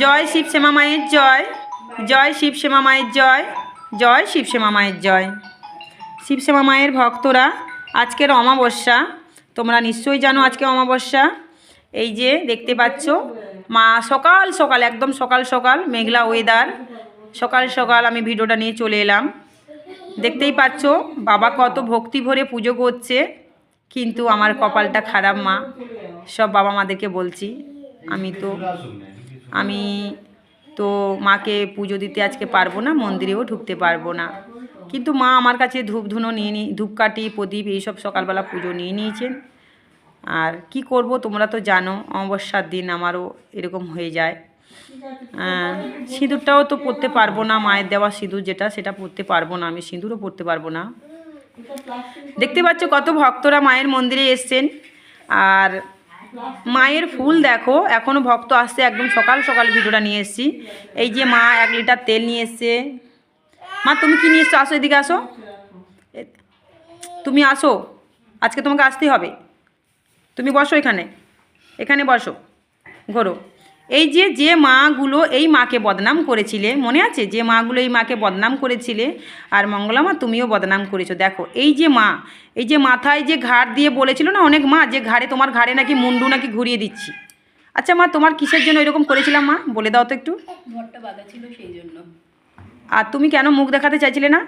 জয় শিবশ্যামা মায়ের জয় জয় শিবশ্যামা মায়ের জয় জয় শিবশ্যামা মায়ের জয়। শিবশ্যামা মায়ের ভক্তরা, আজকের অমাবস্যা, তোমরা নিশ্চয়ই জানো আজকে অমাবস্যা। এই যে দেখতে পাচ্ছ, মা সকাল সকাল, একদম সকাল সকাল মেঘলা ওয়েদার সকাল সকাল আমি ভিডিওটা নিয়ে চলে এলাম। দেখতেই পাচ্ছ, বাবা কত ভক্তি ভরে পুজো করছে, কিন্তু আমার কপালটা খারাপ মা। সব বাবা মাদেরকে বলছি, আমি তো আমি তো মাকে পুজো দিতে আজকে পারব না, মন্দিরেও ঢুকতে পারব না। কিন্তু মা আমার কাছে ধূপ ধুনো নিয়ে নি ধূপকাঠি প্রদীপ এইসব সকালবেলা পুজো নিয়ে নিয়েছেন। আর কি করব তোমরা তো জানো, অমাবস্যার দিন আমারও এরকম হয়ে যায়। সিঁদুরটাও তো পরতে পারব না, মায়ের দেওয়া সিঁদুর যেটা, সেটা পরতে পারব না, আমি সিঁদুরও পরতে পারব না। দেখতে পাচ্ছ কত ভক্তরা মায়ের মন্দিরে এসছেন। আর মায়ের ফুল দেখো এখনও ভক্ত আসছে, একদম সকাল সকাল ভিডিওটা নিয়ে এসছি। এই যে মা এক লিটার তেল নিয়ে এসছে। মা, তুমি কি নিয়ে এসছো? আসো এদিকে আসো। তুমি আসো। আজকে তোমাকে আসতেই হবে। তুমি বসো এখানে। এখানে বসো। ঘোরো। এই যে যে মাগুলো এই মাকে বদনাম করেছিলে মনে আছে? যে মাগুলো এই মাকে বদনাম করেছিলে? আর মঙ্গলা মা তুমিও বদনাম করেছ। দেখো এই যে মা এই যে মাথায় যে ঘাড় দিয়ে বলেছিল না অনেক মা যে ঘাড়ে তোমার ঘাড়ে নাকি মুন্ডু নাকি ঘুরিয়ে দিচ্ছি। আচ্ছা মা তোমার কিসের জন্য এরকম করেছিলাম মা? বলে দাও তো একটু। ঘরটা বাঁধা ছিল সেই জন্য। আর তুমি কেন মুখ দেখাতে চাইছিলে না?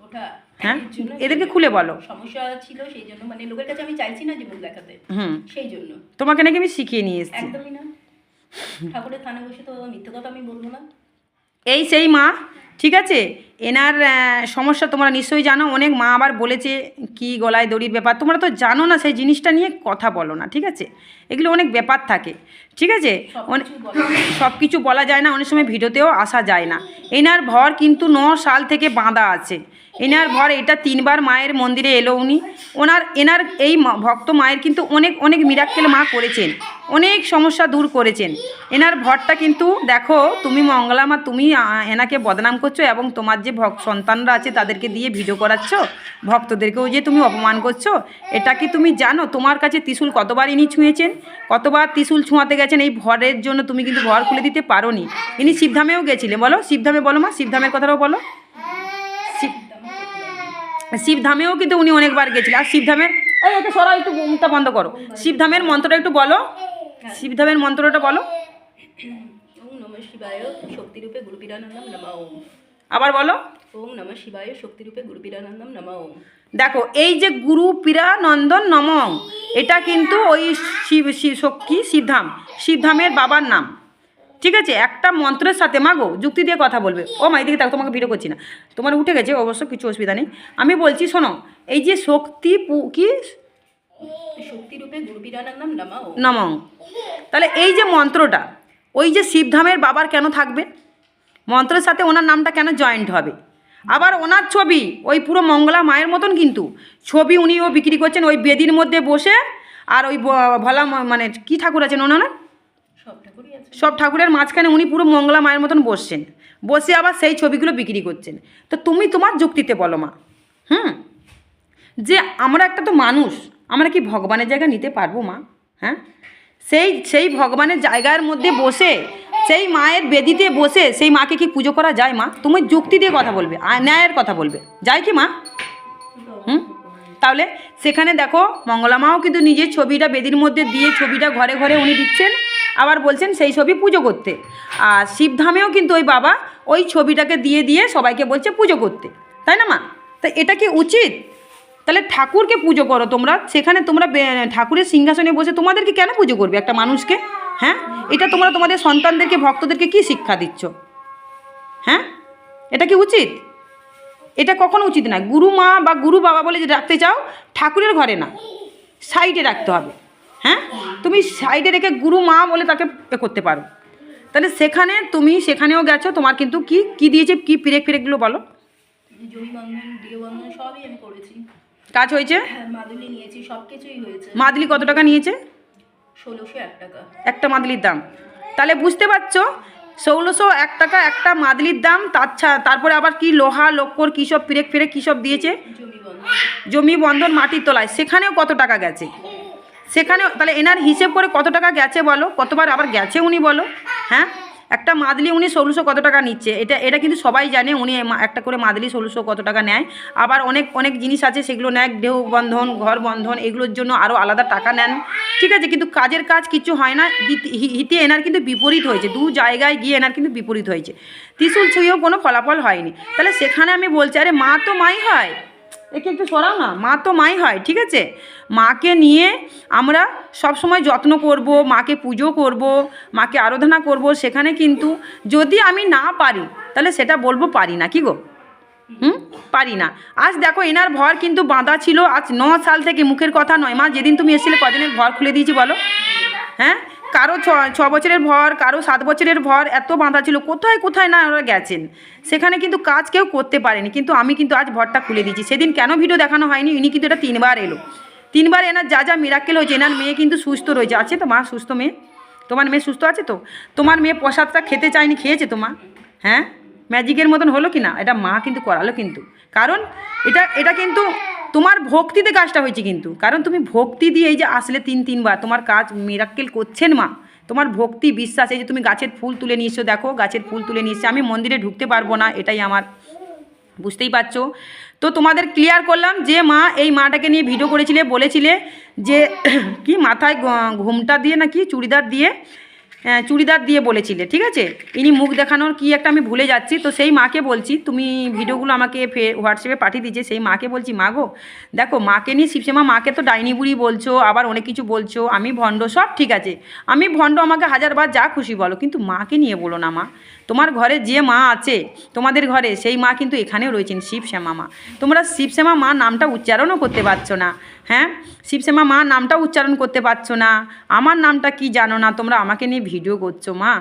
ওটা হ্যাঁ? এদেরকে খুলে বলো। সমস্যা ছিল সেই জন্য। মানে লোকের কাছে আমি চাইছি না যে মুখ দেখাতে। হুম। সেই জন্য। তোমাকে নাকি আমি শিখিয়ে নিয়ে এসেছি। একদমই না। ঠাকুরের থানে বসে তো মিথ্যে কথা আমি বলব না। এই সেই মা ঠিক আছে? এনার সমস্যা তোমরা নিশ্চয়ই জানো। অনেক মা আবার বলেছে কি গলায় দড়ির ব্যাপার? তোমরা তো জানো না সেই জিনিসটা নিয়ে কথা বলো না ঠিক আছে? এগুলো অনেক ব্যাপার থাকে ঠিক আছে? অনেক সব কিছু বলা যায় না অনেক সময় ভিডিওতেও আসা যায় না। এনার ভর কিন্তু ন সাল থেকে বাঁধা আছে। এনার ভর এটা তিনবার মায়ের মন্দিরে এলো উনি। ওনার এনার এই ভক্ত মায়ের কিন্তু অনেক অনেক মিরাক্কেল মা করেছেন। অনেক সমস্যা দূর করেছেন। এনার ভরটা কিন্তু দেখো তুমি মঙ্গলা মা তুমি এনাকে বদনাম করছ এবং তোমার যে ভক্ত সন্তানরা আছে তাদেরকে দিয়ে ভিডিও করাচ্ছ, ভক্তদেরকেও যে তুমি অপমান করছ, এটা কি তুমি জানো? তোমার কাছে ত্রিশুল কতবার ইনি ছুঁয়েছেন? কতবার ত্রিশুল ছুঁয়াতে গেছেন? এই ভরের জন্য তুমি কিন্তু ভর খুলে দিতে পারোনি। ইনি শিবধামেও গেছিলেন, বলো? শিবধামে বলো মা, শিবধামের কথাটাও বলো। শিব- শিবধামেও কিন্তু উনি অনেকবার গেছিলেন। আর শিবধামের এই, ওকে সরা, একটু মুখটা বন্ধ করো। শিবধামের মন্ত্রটা একটু বলো। শিবধামের মন্ত্রটা বলো। শিবায়, শক্তিরূপে ওম আবার বলো। ওম নম শিবায় শক্তিরূপে গুরুপীরানন্দম নমঃ ওম। দেখো এই যে গুরু পীরানন্দন নমঃ এটা কিন্তু ওই শিব কি? শিবধাম শিবধামের বাবার নাম। ঠিক আছে? একটা মন্ত্রের সাথে মাগো যুক্তি দিয়ে কথা বলবে। ও মা এদিকে তোমাকে ভিডিও করছি না। তোমার উঠে গেছে অবশ্য কিছু অসুবিধা নেই। আমি বলছি শোনো এই যে শক্তি পু- কি? শক্তিরূপে গুরুপীরানন্দম নমঃ নমঃ। তাহলে এই যে মন্ত্রটা ওই যে শিবধামের বাবার কেন থাকবে? মন্ত্রের সাথে ওনার নামটা কেন জয়েন্ট হবে? আবার ওনার ছবি ওই পুরো মঙ্গলা মায়ের মতন কিন্তু। ছবি উনিও বিক্রি করছেন ওই বেদির মধ্যে বসে আর ওই ভোলা মানে কি ঠাকুর আছেন ওনার? সব ঠাকুরের মাঝখানে উনি পুরো মঙ্গলা মায়ের মতন বসছেন। বসে আবার সেই ছবিগুলো বিক্রি করছেন। তো তুমি তোমার যুক্তিতে বলো মা। হুম? যে আমরা একটা তো মানুষ আমরা কি ভগবানের জায়গা নিতে পারব মা? হ্যাঁ? সেই সেই ভগবানের জায়গার মধ্যে বসে সেই মায়ের বেদিতে বসে সেই মাকে কি পুজো করা যায়, মা? তুমি যুক্তি দিয়ে কথা বলবে ন্যায়ের কথা বলবে। যায় কি, মা? হুম? তাহলে সেখানে দেখো, মঙ্গলা মাও কিন্তু নিজের ছবিটা বেদির মধ্যে দিয়ে ছবিটা ঘরে ঘরে উনি দিচ্ছেন, আবার বলছেন সেই ছবি পুজো করতে। আর শিবধামেও কিন্তু ওই বাবা ওই ছবিটাকে দিয়ে দিয়ে সবাইকে বলছে পুজো করতে। তাই না, মা? তা এটা কি উচিত? তাহলে ঠাকুরকে পুজো করো তোমরা, সেখানে তোমরা ঠাকুরের সিংহাসনে বসে তোমাদেরকে কেন পুজো করবে একটা মানুষকে? হ্যাঁ? এটা তোমরা তোমাদের সন্তানদেরকে ভক্তদেরকে কি শিক্ষা দিচ্ছ? হ্যাঁ? এটা কি উচিত? এটা কখনো উচিত না গুরু মা বা গুরু বাবা বলে যে রাখতে চাও ঠাকুরের ঘরে না। সাইডে রাখতে হবে। হ্যাঁ? তুমি সাইডে রেখে গুরু মা বলে তাকে এ করতে পারো। তাহলে সেখানে তুমি সেখানেও গেছো তোমার কিন্তু কি কি দিয়েছে কি পিরেক ফিরেকগুলো বলো। কাজ হয়েছে? হ্যাঁ হয়েছে। মাদলি কত টাকা নিয়েছে? ষোলোশো এক টাকা। একটা মাদলির দাম। তাহলে বুঝতে পারছ? ষোলোশো এক টাকা একটা মাদলির দাম তার তারপরে আবার কি লোহা লক্কর কী সব ফিরেক ফিরেক কী সব দিয়েছে? জমি বন্ধন মাটির তোলায়। সেখানেও কত টাকা গেছে? সেখানেও তাহলে এনার হিসেব করে কত টাকা গেছে বলো? কতবার আবার গেছে উনি বলো? হ্যাঁ? একটা মাদলি উনি ষোলোশো কত টাকা নিচ্ছে? এটা এটা কিন্তু সবাই জানে উনি একটা করে মাদলি ষোলোশো কত টাকা নেয়। আবার অনেক অনেক জিনিস আছে, সেগুলো নেয় দেহ বন্ধন, ঘর বন্ধন, এগুলোর জন্য আরও আলাদা টাকা নেন। ঠিক আছে, কিন্তু কাজের কাজ কিছু হয় না, হিতে এনার কিন্তু বিপরীত হয়েছে, দু জায়গায় গিয়ে এনার কিন্তু বিপরীত হয়েছে। ত্রিশুল ছুঁয়েও কোনো ফলাফল হয়নি। তাহলে সেখানে আমি বলছি, আরে মা তো মাই হয়। একে একটু সরাও না। মা তো মাই হয়, ঠিক আছে? মাকে নিয়ে আমরা সব সময় যত্ন করব, মাকে পুজো করব, মাকে আরাধনা করব, সেখানে কিন্তু যদি আমি না পারি, তাহলে সেটা বলব পারি না, কি গো? হুম? পারি না। আজ দেখো এনার ভর কিন্তু বাঁধা ছিল, আজ ন সাল থেকে মুখের কথা নয়। মা, যেদিন তুমি এসেছিলে, কদিনের ভর খুলে দিয়েছি বলো। হ্যাঁ? কারও ছ বছরের ভর, কারও সাত বছরের ভর, এত বাঁধা ছিল, কোথায় কোথায় না ওরা গেছেন? সেখানে কিন্তু কাজ কেউ করতে পারেনি, কিন্তু আমি কিন্তু আজ ভরটা খুলে দিয়েছি। সেদিন কেন ভিডিও দেখানো হয়নি? ইনি কিন্তু এটা তিনবার এলো। তিনবার এনার যা যা মিরাক্কেল হয়েছে, এনার মেয়ে কিন্তু সুস্থ রয়েছে। আছে তো মা সুস্থ মেয়ে? তোমার মেয়ে সুস্থ আছে তো? তোমার মেয়ে প্রসাদটা খেতে চায়নি, খেয়েছে তোমা হ্যাঁ? ম্যাজিকের মতন হলো কি না? এটা মা কিন্তু করালো কিন্তু। কারণ এটা এটা কিন্তু তোমার ভক্তিতে কাজটা হয়েছে কিন্তু। কারণ তুমি ভক্তি দিয়ে এই যে আসলে তিন তিনবার তোমার কাজ মিরাক্কেল করছেন মা। তোমার ভক্তি বিশ্বাস, এই যে তুমি গাছের ফুল তুলে নিয়ে এসছো দেখো গাছের ফুল তুলে নিয়ে এসছো আমি মন্দিরে ঢুকতে পারব না, এটাই আমার। বুঝতেই পারছ? তো তোমাদের ক্লিয়ার করলাম যে মা এই মাটাকে নিয়ে ভিডিও করেছিলে, বলেছিলে যে কি মাথায় ঘুমটা দিয়ে নাকি চুড়িদার দিয়ে চুড়িদার দিয়ে বলেছিলে, ঠিক আছে? ইনি মুখ দেখানোর কি একটা আমি ভুলে যাচ্ছি, তো সেই মাকে বলছি, তুমি ভিডিওগুলো আমাকে ফে হোয়াটসঅ্যাপে পাঠিয়ে দিয়েছে, সেই মাকে বলছি, মা গো, দেখো, মাকে নিয়ে শিবসেমা, মাকে তো ডাইনি বুড়ি বলছো, আবার অনেক কিছু বলছো, আমি ভণ্ড, সব ঠিক আছে। আমি ভণ্ড, আমাকে হাজারবার যা খুশি বলো, কিন্তু মাকে নিয়ে বলো না, মা। তোমার ঘরে যে মা আছে, তোমাদের ঘরে, সেই মা কিন্তু এখানেও রয়েছেন শিবশ্যামা মা। তোমরা শিবশ্যামা মা নামটা উচ্চারণও করতে পারছ না। হ্যাঁ? শিবশ্যামা মা নামটা উচ্চারণ করতে পারছ না। আমার নামটা কি জানো না? তোমরা আমাকে নিয়ে ভিডিও করছ, মা।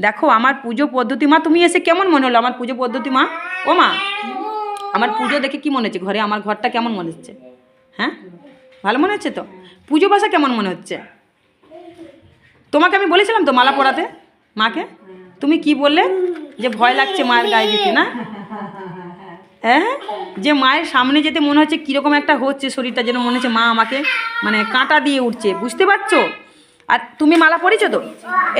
দেখো, আমার পুজো পদ্ধতি, মা, তুমি এসে কেমন মনে হলো আমার পুজো পদ্ধতি, মা? ও, মা, আমার পুজো দেখে কি মনে হচ্ছে? ঘরে আমার ঘরটা কেমন মনে হচ্ছে? হ্যাঁ? ভালো মনে হচ্ছে তো? পুজো বাসা কেমন মনে হচ্ছে? তোমাকে আমি বলেছিলাম তো মালা পরাতে? মাকে? তুমি কি বললে? যে ভয় লাগছে মায়ের গায়ে দিতে, না? হ্যাঁ? যে মায়ের সামনে যেতে মনে হচ্ছে কীরকম একটা হচ্ছে শরীরটা, যেন মনে হচ্ছে মা আমাকে মানে কাঁটা দিয়ে উঠছে। বুঝতে পারছ? আর তুমি মালা পরিছো তো?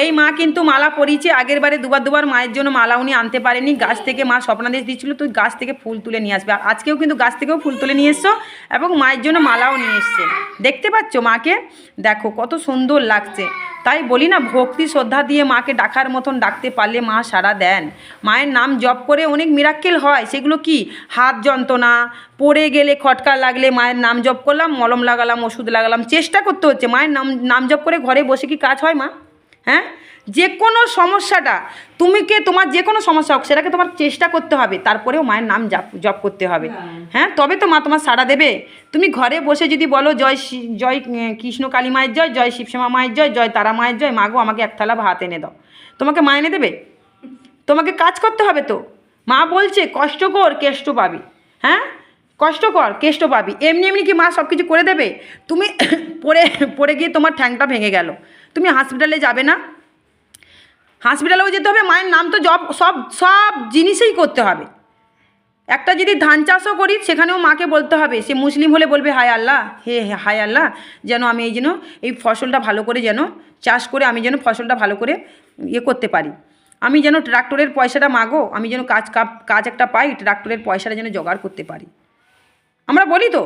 এই মা কিন্তু মালা পরিয়েছে। আগের বারে দুবার দুবার মায়ের জন্য মালা উনি আনতে পারেনি। গাছ থেকে মা স্বপ্নাদেশ দিচ্ছিল তুই গাছ থেকে ফুল তুলে নিয়ে আসবে। আর আজকেও কিন্তু গাছ থেকেও ফুল তুলে নিয়ে এসছো এবং মায়ের জন্য মালাও নিয়ে এসছে। দেখতে পাচ্ছ মাকে? দেখো কত সুন্দর লাগছে। তাই বলি না, ভক্তি, শ্রদ্ধা দিয়ে মাকে ডাকার মতন ডাকতে পারলে মা সারা দেন। মায়ের নাম জপ করে অনেক মিরাক্কেল হয়, সেগুলো কি? হাত যন্ত্রণা, পড়ে গেলে খটকা লাগলে মায়ের নাম জপ করলাম, মলম লাগালাম, ওষুধ লাগালাম, চেষ্টা করতে হচ্ছে। মায়ের নাম নাম জপ করে ঘরে বসে কি কাজ হয় মা? হ্যাঁ? যে কোনো সমস্যাটা তুমি কে তোমার যে কোনো সমস্যা হোক সেটাকে তোমার চেষ্টা করতে হবে তারপরেও মায়ের নাম জপ জপ করতে হবে। হ্যাঁ তবে তো মা তোমার সাড়া দেবে। তুমি ঘরে বসে যদি বলো জয় জয় কৃষ্ণ কালী মায়ের জয় জয় শিবশ্যামা মায়ের জয় জয় তারা মায়ের জয় মাগো আমাকে এক থালা ভাত এনে দাও। তোমাকে মা এনে দেবে? তোমাকে কাজ করতে হবে তো। মা বলছে কষ্ট কর কেষ্ট পাবি। হ্যাঁ? কষ্ট কর কেষ্ট পাবি। এমনি এমনি কি মা সব কিছু করে দেবে? তুমি পড়ে পড়ে গিয়ে তোমার ঠ্যাংটা ভেঙে গেল। তুমি হসপিটালে যাবে না? হসপিটালেও যেতে হবে, মায়ের নাম তো জব সব সব জিনিসেই করতে হবে। একটা যদি ধান চাষও করি, সেখানেও মাকে বলতে হবে, সে মুসলিম হলে বলবে, হায় আল্লাহ, হে হায় আল্লাহ, যেন আমি এই যেন, এই ফসলটা ভালো করে যেন, চাষ করে আমি যেন ফসলটা ভালো করে ইয়ে করতে পারি। আমি যেন ট্রাক্টরের পয়সাটা মাগো, আমি যেন কাজ কাজ একটা পাই, ট্রাক্টরের পয়সাটা যেন জোগাড় করতে পারি। আমরা বলি তো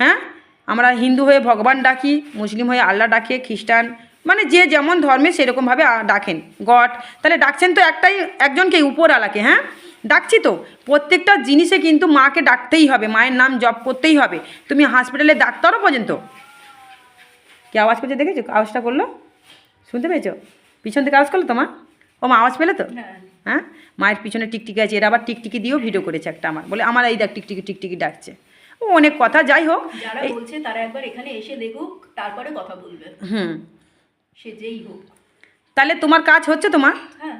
হ্যাঁ? আমরা হিন্দু হয়ে ভগবান ডাকি, মুসলিম হয়ে আল্লাহ ডাকে, খ্রিস্টান মানে যে যেমন ধর্মে সেরকমভাবে ডাকেন। গড তাহলে ডাকছেন তো একটাই একজনকে উপর আলাকে হ্যাঁ? ডাকছি তো। প্রত্যেকটা জিনিসে কিন্তু মাকে ডাকতেই হবে মায়ের নাম জপ করতেই হবে। তুমি হসপিটালে ডাক্তারও পর্যন্ত। কি আওয়াজ করছে দেখেছ? আওয়াজটা করল? শুনতে পেয়েছ? পিছন থেকে আওয়াজ করল তো মা? ও মা আওয়াজ পেলে তো? হ্যাঁ হ্যাঁ? মায়ের পিছনে টিকটিকি আছে এরা আবার টিকটিকি দিয়েও ভিডিও করেছে একটা আমার। বলে আমার এই দেখ টিকটিকি টিকটিকি ডাকছে। ও অনেক কথা যাই হোক। যারা বলছে তারা একবার এখানে এসে দেখুক তারপরে কথা বলবে। হুম। সে যেই হোক। তাহলে তোমার কাজ হচ্ছে তোমার? হ্যাঁ।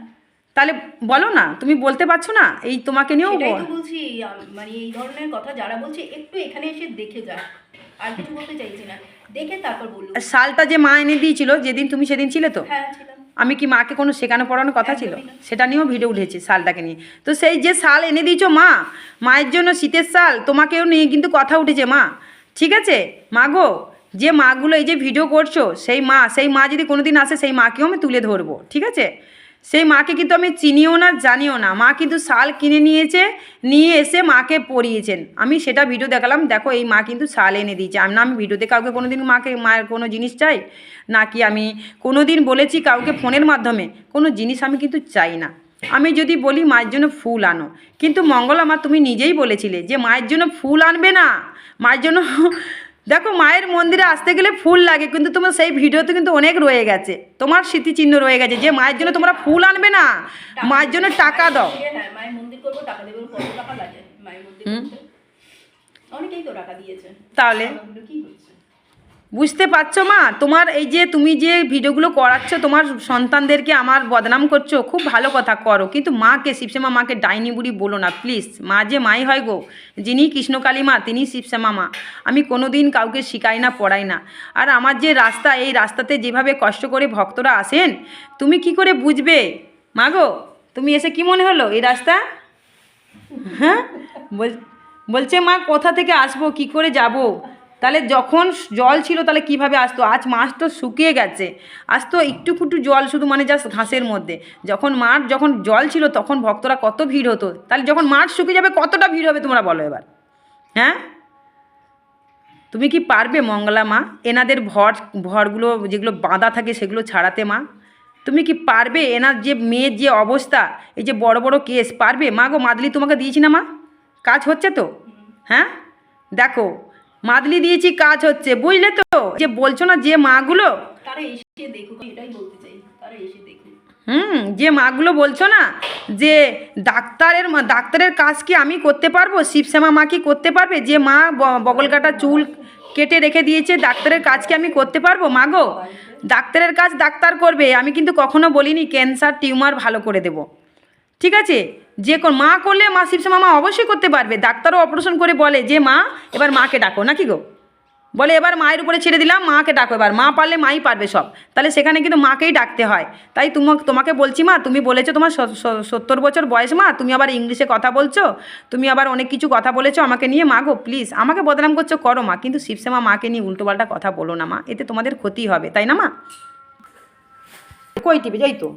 তাহলে বলো না তুমি বলতে পারছ না? এই তোমাকে নিয়েও সেটাই তো বলছি মানে এই ধরনের কথা যারা বলছে একটু এখানে এসে দেখে যায় আর কিছু বলতে চাইছি না। দেখে তারপর বলব। শালটা যে মা এনে দিয়েছিল যেদিন তুমি সেদিন ছিলে তো? হ্যাঁ ছিলাম। আমি কি মাকে কোনো শেখানো পড়ানোর কথা ছিল? সেটা নিয়েও ভিডিও উঠেছে শালটাকে নিয়ে। তো সেই যে শাল এনে দিয়েছ মা মায়ের জন্য শীতের শাল তোমাকেও নিয়ে কিন্তু কথা উঠেছে মা। ঠিক আছে? মা গো যে মাগুলো এই যে ভিডিও করছ, সেই মা সেই মা যদি কোনো দিন আসে, সেই মাকেও আমি তুলে ধরবো, ঠিক আছে? সেই মাকে কিন্তু আমি চিনিও না, জানিও না। মা কিন্তু শাল কিনে নিয়েছে, নিয়ে এসে মাকে পরিয়েছেন। আমি সেটা ভিডিও দেখালাম, দেখো এই মা কিন্তু শাল এনে দিয়েছে। আমি না, আমি ভিডিওতে কাউকে কোনো দিন মাকে, মায়ের কোনো জিনিস চাই? নাকি আমি কোনো দিন বলেছি কাউকে ফোনের মাধ্যমে? কোনো জিনিস আমি কিন্তু চাই না। আমি যদি বলি, মায়ের জন্য ফুল আনো। কিন্তু মঙ্গল মা, তুমি নিজেই বলেছিলে যে, মায়ের জন্য ফুল আনবে না। মায়ের জন্য দেখো মায়ের মন্দিরে আসতে গেলে ফুল লাগে কিন্তু তোমার সেই ভিডিওতে কিন্তু অনেক রয়ে গেছে। তোমার স্মৃতিচিহ্ন রয়ে গেছে যে মায়ের জন্য তোমরা ফুল আনবে না মায়ের জন্য টাকা দাও। হ্যাঁ তাহলে? বুঝতে পারছ মা? তোমার এই যে তুমি যে ভিডিওগুলো করাচ্ছ, তোমার সন্তানদেরকে আমার বদনাম করছ, খুব ভালো কথা করো। কিন্তু মাকে, শিবশ্যামা মাকে ডাইনি বুড়ি বলো না প্লিজ মা যে মাই হয় গো, যিনি কৃষ্ণকালী মা তিনি শিবশ্যামা মা। আমি কোনো দিন কাউকে শিখাই না, পড়াই না। আর আমার যে রাস্তা, এই রাস্তাতে যেভাবে কষ্ট করে ভক্তরা আসেন, তুমি কি করে বুঝবে? মা গো, তুমি এসে কি মনে হলো? এই রাস্তা? হ্যাঁ? বল, বলছে মা, কোথা থেকে আসব, কি করে যাব? তাহলে যখন জল ছিল তাহলে কীভাবে আসতো? আজ মাছ তো শুকিয়ে গেছে। আজ তো একটু ফুটু জল শুধু মানে জাস্ট ঘাসের মধ্যে। যখন মাঠ যখন জল ছিল তখন ভক্তরা কত ভিড় হতো। তাহলে যখন মাঠ শুকিয়ে যাবে কতটা ভিড় হবে তোমরা বলো এবার? হ্যাঁ? তুমি কি পারবে মঙ্গলা মা? এনাদের ভর, ভরগুলো যেগুলো বাঁধা থাকে সেগুলো ছাড়াতে মা। তুমি কি পারবে এনার যে মেয়ের যে অবস্থা, এই যে বড় বড় কেস, পারবে? মা গো, মাদলি তোমাকে দিয়েছি না মা? কাজ হচ্ছে তো? হ্যাঁ? দেখো মাদলি দিয়েছি কাজ হচ্ছে। বুঝলে তো? যে বলছো না যে মাগুলো? হুম যে মাগুলো বলছো না? যে ডাক্তারের ডাক্তারের কাজ কি আমি করতে পারব? শিবশ্যামা মা কি করতে পারবে? যে মা ব- বগল কাটা চুল কেটে রেখে দিয়েছে ডাক্তারের কাজ কি আমি করতে পারব? মা গো ডাক্তারের কাজ ডাক্তার করবে। আমি কিন্তু কখনো বলিনি ক্যান্সার টিউমার ভালো করে দেব। ঠিক আছে? যে কোন মা করলে মা শিবশ্যামা মা অবশ্যই করতে পারবে। ডাক্তারও অপারেশন করে বলে যে, মা, এবার মাকে ডাকো। নাকি গো? বলে, এবার মায়ের উপরে ছেড়ে দিলাম, মাকে ডাকো এবার। মা পারলে মাই পারবে সব। তাহলে সেখানে কিন্তু মাকেই ডাকতে হয়। তাই তোমাকে তোমাকে বলছি মা, তুমি বলেছ তোমার সত্তর বছর বয়স মা, তুমি আবার ইংলিশে কথা বলছো, তুমি আবার অনেক কিছু কথা বলেছ আমাকে নিয়ে। মা গো প্লিজ আমাকে বদনাম করছ, করো মা। কিন্তু শিবসেমা মাকে নিয়ে উল্টোপাল্টা কথা বলো না মা, এতে তোমাদের ক্ষতি হবে, তাই না মা? কই টিভি যাই তো।